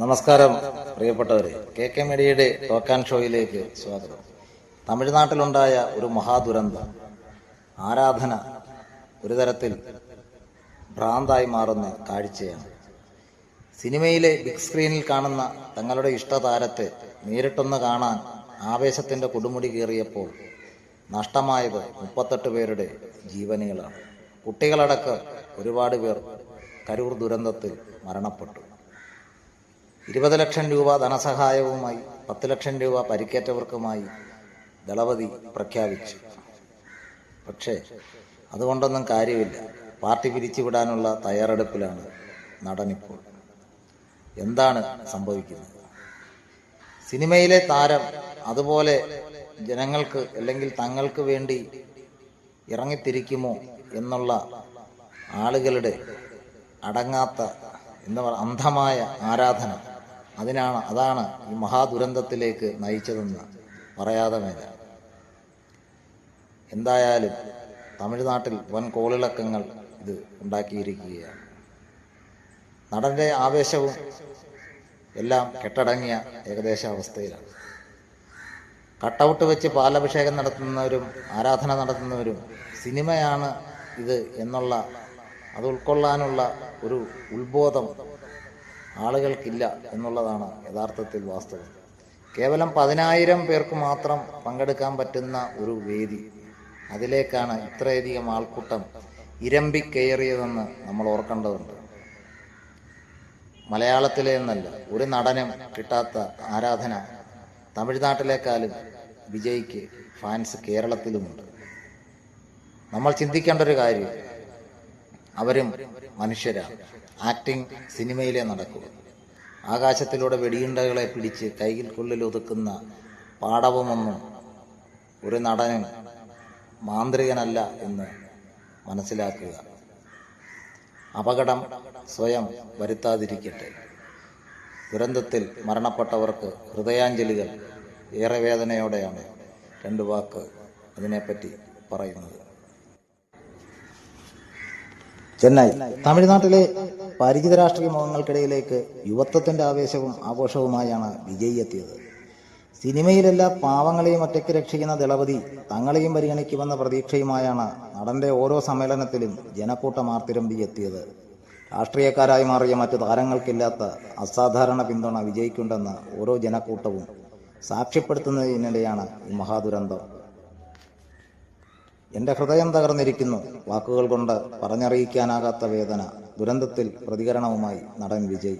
നമസ്കാരം പ്രിയപ്പെട്ടവരെ. K K മീഡിയയുടെ ടോക്കാൻ ഷോയിലേക്ക് സ്വാഗതം. തമിഴ്നാട്ടിലുണ്ടായ ഒരു മഹാദുരന്തം ആരാധന ഒരു തരത്തിൽ ഭ്രാന്തായി മാറുന്ന കാഴ്ചയാണ്. സിനിമയിലെ ബിഗ് സ്ക്രീനിൽ കാണുന്ന തങ്ങളുടെ ഇഷ്ടതാരത്തെ നേരിട്ടൊന്ന് കാണാൻ ആവേശത്തിന്റെ കൊടുമുടി കയറിയപ്പോൾ നഷ്ടമായത് മുപ്പത്തെട്ട് പേരുടെ ജീവനുകളാണ്. കുട്ടികളടക്കം ഒരുപാട് പേർ കരൂർ ദുരന്തത്തിൽ മരണപ്പെട്ടു. ഇരുപത് ലക്ഷം രൂപ ധനസഹായവുമായി പത്ത് ലക്ഷം രൂപ പരിക്കേറ്റവർക്കുമായി ദളപതി പ്രഖ്യാപിച്ചു. പക്ഷേ അതുകൊണ്ടൊന്നും കാര്യമില്ല. പാർട്ടി പിരിച്ചുവിടാനുള്ള തയ്യാറെടുപ്പിലാണ് നടനിപ്പോൾ. എന്താണ് സംഭവിക്കുന്നത്? സിനിമയിലെ താരം അതുപോലെ ജനങ്ങൾക്ക് അല്ലെങ്കിൽ തങ്ങൾക്ക് വേണ്ടി ഇറങ്ങിത്തിരിക്കുമോ എന്നുള്ള ആളുകളുടെ അടങ്ങാത്ത എന്താ പറയുക അന്ധമായ ആരാധന അതിനാണ് അതാണ് ഈ മഹാദുരന്തത്തിലേക്ക് നയിച്ചതെന്ന് പറയാതെ മേല എന്തായാലും തമിഴ്നാട്ടിൽ വൻ കോളിളക്കങ്ങൾ ഇത് ഉണ്ടാക്കിയിരിക്കുകയാണ്. നടന്റെ ആവേശവും എല്ലാം കെട്ടടങ്ങിയ ഏകദേശ അവസ്ഥയിലാണ്. കട്ടൗട്ട് വെച്ച് പാലഭിഷേകം നടത്തുന്നവരും ആരാധന നടത്തുന്നവരും സിനിമയാണ് ഇത് എന്നുള്ള അത് ഉൾക്കൊള്ളാനുള്ള ഒരു ഉത്ബോധം ആളുകൾക്കില്ല എന്നുള്ളതാണ് യഥാർത്ഥത്തിൽ വാസ്തവം. കേവലം പതിനായിരം പേർക്ക് മാത്രം പങ്കെടുക്കാൻ പറ്റുന്ന ഒരു വേദി. അതിലേക്കാണ് ഇത്രയധികം ആൾക്കൂട്ടം ഇരമ്പിക്കയറിയതെന്ന് നമ്മൾ ഓർക്കേണ്ടതുണ്ട്. മലയാളത്തിലെ എന്നല്ല ഒരു നടനും കിട്ടാത്ത ആരാധന തമിഴ്നാട്ടിലേക്കാളും വിജയ്ക്ക് ഫാൻസ് കേരളത്തിലുമുണ്ട്. നമ്മൾ ചിന്തിക്കേണ്ട ഒരു കാര്യം അവരും മനുഷ്യരാണ്. ആക്ടിങ് സിനിമയിലേ നടക്കുക ആകാശത്തിലൂടെ വെടിയുണ്ടകളെ പിടിച്ച് കൈയിൽ കൊള്ളിൽ ഒതുക്കുന്ന പാടവമൊന്നും ഒരു നടൻ മാന്ത്രികനല്ല എന്ന് മനസ്സിലാക്കുക. അപകടം സ്വയം വരുത്താതിരിക്കട്ടെ. ദുരന്തത്തിൽ മരണപ്പെട്ടവർക്ക് ഹൃദയാഞ്ജലികൾ ഏറെ വേദനയോടെയാണ്. രണ്ടു വാക്ക് അതിനെപ്പറ്റി പറയുന്നത്. ചെന്നൈ തമിഴ്നാട്ടിലെ പരിചിത രാഷ്ട്രീയ മുഖങ്ങൾക്കിടയിലേക്ക് യുവത്വത്തിന്റെ ആവേശവും ആഘോഷവുമായാണ് വിജയ് എത്തിയത്. സിനിമയിലെല്ലാ പാവങ്ങളെയും ഒറ്റയ്ക്ക് രക്ഷിക്കുന്ന ദളപതി തങ്ങളെയും പരിഗണിക്കുമെന്ന പ്രതീക്ഷയുമായാണ് നടന്റെ ഓരോ സമ്മേളനത്തിലും ജനക്കൂട്ടം ആർത്തിരമ്പി എത്തിയത്. രാഷ്ട്രീയക്കാരായി മാറിയ മറ്റു താരങ്ങൾക്കില്ലാത്ത അസാധാരണ പിന്തുണ വിജയിക്കുണ്ടെന്ന് ഓരോ ജനക്കൂട്ടവും സാക്ഷ്യപ്പെടുത്തുന്നതിനിടെയാണ് ഈ മഹാദുരന്തം എന്റെ ഹൃദയം തകർന്നിരിക്കുന്നു. വാക്കുകൾ കൊണ്ട് പറഞ്ഞറിയിക്കാനാകാത്ത വേദന ദുരന്തത്തിൽ പ്രതികരണവുമായി നടൻ വിജയ്.